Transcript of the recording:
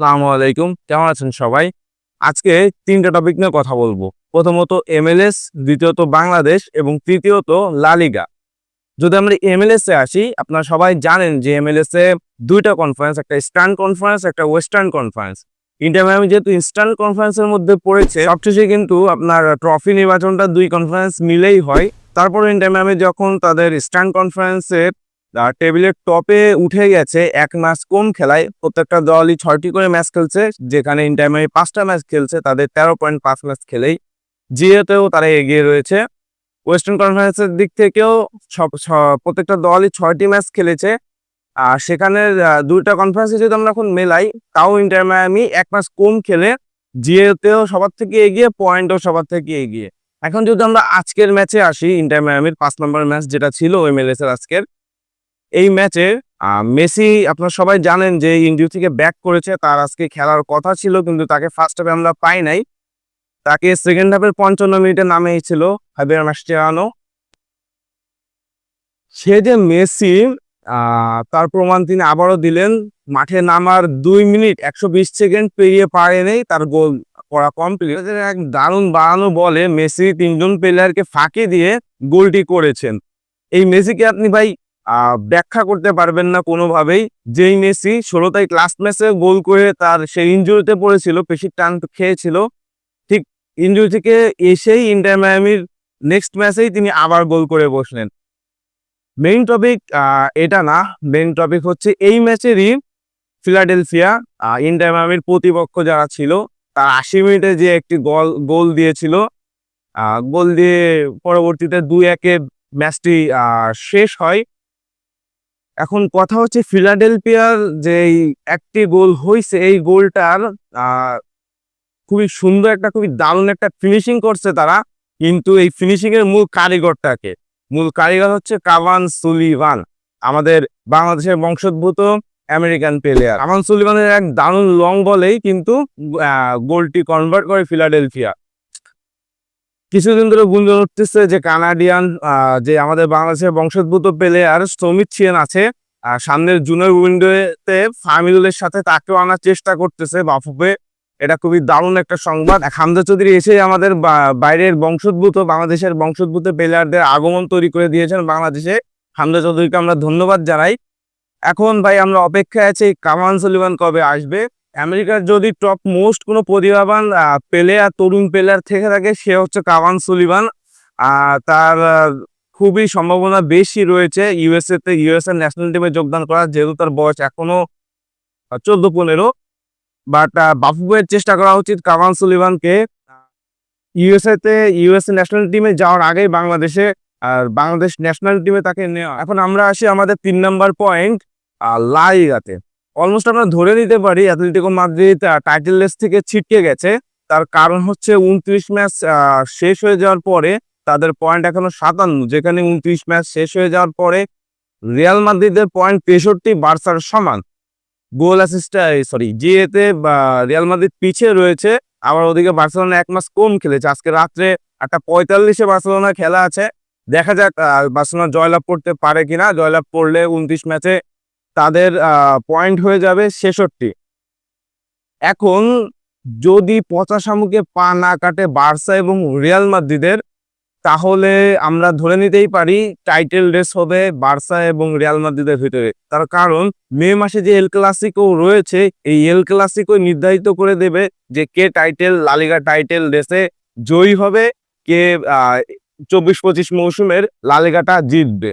আসসালামু আলাইকুম। কেমন আছেন সবাই? আজকে তিনটা টপিক নিয়ে কথা বলব। প্রথমত এমএলএস দ্বিতীয়ত বাংলাদেশ এবং তৃতীয়ত লালিগা যদি আমরা এমএলএস এ আসি, আপনারা সবাই জানেন যে এমএলএস এ দুইটা কনফারেন্স একটা ইস্টার্ন কনফারেন্স একটা ওয়েস্টার্ন কনফারেন্স ইন্টার মিয়ামি যেহেতু ইস্টার্ন কনফারেন্সের মধ্যে পড়েছে, সবশেষে কিন্তু আপনার ট্রফি নির্বাচনটা দুই কনফারেন্স মিলেই হয়। তারপর ইন্টার মিয়ামি যখন তাদের ইস্টার্ন কনফারেন্সের টেবিলের টপে উঠে গেছে এক ম্যাচ কম খেলায়? প্রত্যেকটা দলই ছয়টি করে ম্যাচ খেলছে, যেখানে ইন্টারমিয়ামি পাঁচটা ম্যাচ খেলছে, তাদের তেরো পয়েন্ট পাঁচ ম্যাচ খেলেই। জিএতেও তারা এগিয়ে রয়েছে। ওয়েস্টার্ন কনফারেন্সের দিক থেকেও সব প্রত্যেকটা দলই ছয়টি ম্যাচ খেলেছে। আর সেখানে দুইটা কনফারেন্সে যদি আমরা এখন মেলাই, তাও ইন্টার মায়ামি এক ম্যাচ কম খেলে জিএতেও সবার থেকে এগিয়ে পয়েন্টও সবার থেকে এগিয়ে। এখন যদি আমরা আজকের ম্যাচে আসি ইন্টার মায়ামির পাঁচ নম্বর ম্যাচ যেটা ছিল এমএলএস এর আজকের এই ম্যাচে মেসি, আপনার সবাই জানেন যে ইন্ডিয়া থেকে ব্যাক করেছে, তার আজকে খেলার কথা ছিল, কিন্তু তাকে ফার্স্ট হাফে আমরা পাই নাই। তাকে সেকেন্ড হাফের পঞ্চান্ন মিনিটে নামিয়েছিল হাবিয়ার মাস্টিয়ানো। সে যে মেসি তার প্রমাণ তিনি আবারও দিলেন, মাঠে নামার দুই মিনিট, একশো বিশ সেকেন্ড পেরিয়ে পারেনি তার গোল করা কমপ্লিট এক দারুণ বাড়ানো বলে মেসি তিনজন প্লেয়ারকে ফাঁকি দিয়ে গোলটি করেছেন। এই মেসিকে আপনি ভাই ব্যাখ্যা করতে পারবেন না কোনোভাবেই। যেই মেসি ষোলো তারিখ লাস্ট ম্যাচে গোল করে তার সেই ইঞ্জুরিতে পড়েছিল, পেশির টান খেয়েছিল। ঠিক ইঞ্জুরি থেকে এসেই ইন্টার মায়ামির নেক্সট ম্যাচেই তিনি আবার গোল করে বসলেন। মেইন টপিক এটা না। মেইন টপিক হচ্ছে এই ম্যাচেরই ফিলাডেলফিয়া ইন্টার মায়ামির প্রতিপক্ষ যারা ছিল, তার আশি মিনিটে যে একটি গোল গোল দিয়েছিল গোল দিয়ে পরবর্তীতে দুই একে ম্যাচটি শেষ হয়। এখন কথা হচ্ছে ফিলাডেলফিয়ার যে একটি গোল হয়েছে এই গোলটার খুবই সুন্দর একটা, খুবই দারুণ একটা ফিনিশিং করছে তারা। কিন্তু এই ফিনিশিং এর মূল কারিগরটাকে, মূল কারিগর হচ্ছে কাভান সুলিভান, আমাদের বাংলাদেশের বংশোদ্ভূত আমেরিকান প্লেয়ার কাভান সুলিভানের এক দারুণ লং বলেই কিন্তু গোলটি কনভার্ট করে ফিলাডেলফিয়া। কিছুদিন ধরে গুঞ্জন উঠতেছে যে কানাডিয়ান যে আমাদের বাংলাদেশের বংশোদ্ভূত প্লেয়ার সমিত সিয়েন আছে সামনের জুনিয়র উইন্ডোতে ফামিলুলের সাথে তাকেও আনার চেষ্টা করতেছে বাফুপে এটা খুবই দারুণ একটা সংবাদ। হামজা চৌধুরী এসে আমাদের বাইরের বংশোদ্ভূত, বাংলাদেশের বংশোদ্ভূত প্লেয়ারদের আগমন তৈরি করে দিয়েছেন বাংলাদেশে। হামজা চৌধুরীকে আমরা ধন্যবাদ জানাই। এখন ভাই আমরা অপেক্ষায় আছি কামান সলিমান কবে আসবে। আমেরিকার যদি টপ মোস্ট কোনো প্রতিভাবান প্লেয়ার তরুণ প্লেয়ার থেকে থাকে, সে হচ্ছে কাভান সুলিভান। তার খুবই সম্ভাবনা বেশি রয়েছে ইউএসএ তে ইউএসএ ন্যাশনাল টিমে যোগদান করার, যেহেতু তার বয়স এখনও চোদ্দ, পনেরো। বাট বাফুবের চেষ্টা করা উচিত কাভান সুলিভানকে। ইউএসএ তে ইউএসএ ন্যাশনাল টিমে যাওয়ার আগেই বাংলাদেশে, আর বাংলাদেশ ন্যাশনাল টিমে তাকে নেওয়া। এখন আমরা আসি আমাদের তিন নাম্বার পয়েন্ট লাইগাতে অলমোস্ট আমরা ধরে নিতে পারি অ্যাথলেটিকো মাদ্রিদ টাইটেল রেস থেকে ছিটকে গেছে। তার কারণ হচ্ছে উনত্রিশ ম্যাচ শেষ হয়ে যাওয়ার পরে তাদের পয়েন্ট এখনও সাতান্ন, যেখানে উনত্রিশ ম্যাচ শেষ হয়ে যাওয়ার পরে রিয়াল মাদ্রিদের পয়েন্ট তেষট্টি বার্সার সমান। গোল অ্যাসিস্ট সরি জিএতে রিয়াল মাদ্রিদ পিছিয়ে রয়েছে। আবার ওদিকে বার্সেলোনা এক মাস কম খেলেছে। আজকে রাত্রে একটা পঁয়তাল্লিশে বার্সেলোনা খেলা আছে। দেখা যাক বার্সেলোনা জয়লাভ করতে পারে কিনা। জয়লাভ করলে উনত্রিশ ম্যাচে তাদের পয়েন্ট হয়ে যাবে ছেষট্টি। এখন যদি পচাশামুকে পা না কাটে বার্সা এবং রিয়াল মাদ্রিদের, তাহলে আমরা ধরে নিতেই পারি টাইটেল রেস হবে বার্সা এবং রিয়াল মাদ্রিদের ভিতরে। তার কারণ, মে মাসে যে এল ক্লাসিকো রয়েছে, এই এল ক্লাসিকো নির্ধারিত করে দেবে যে কে টাইটেল লালিগা টাইটেল রেসে জয়ী হবে, কে চব্বিশ পঁচিশ মৌসুমের লালিগাটা জিতবে।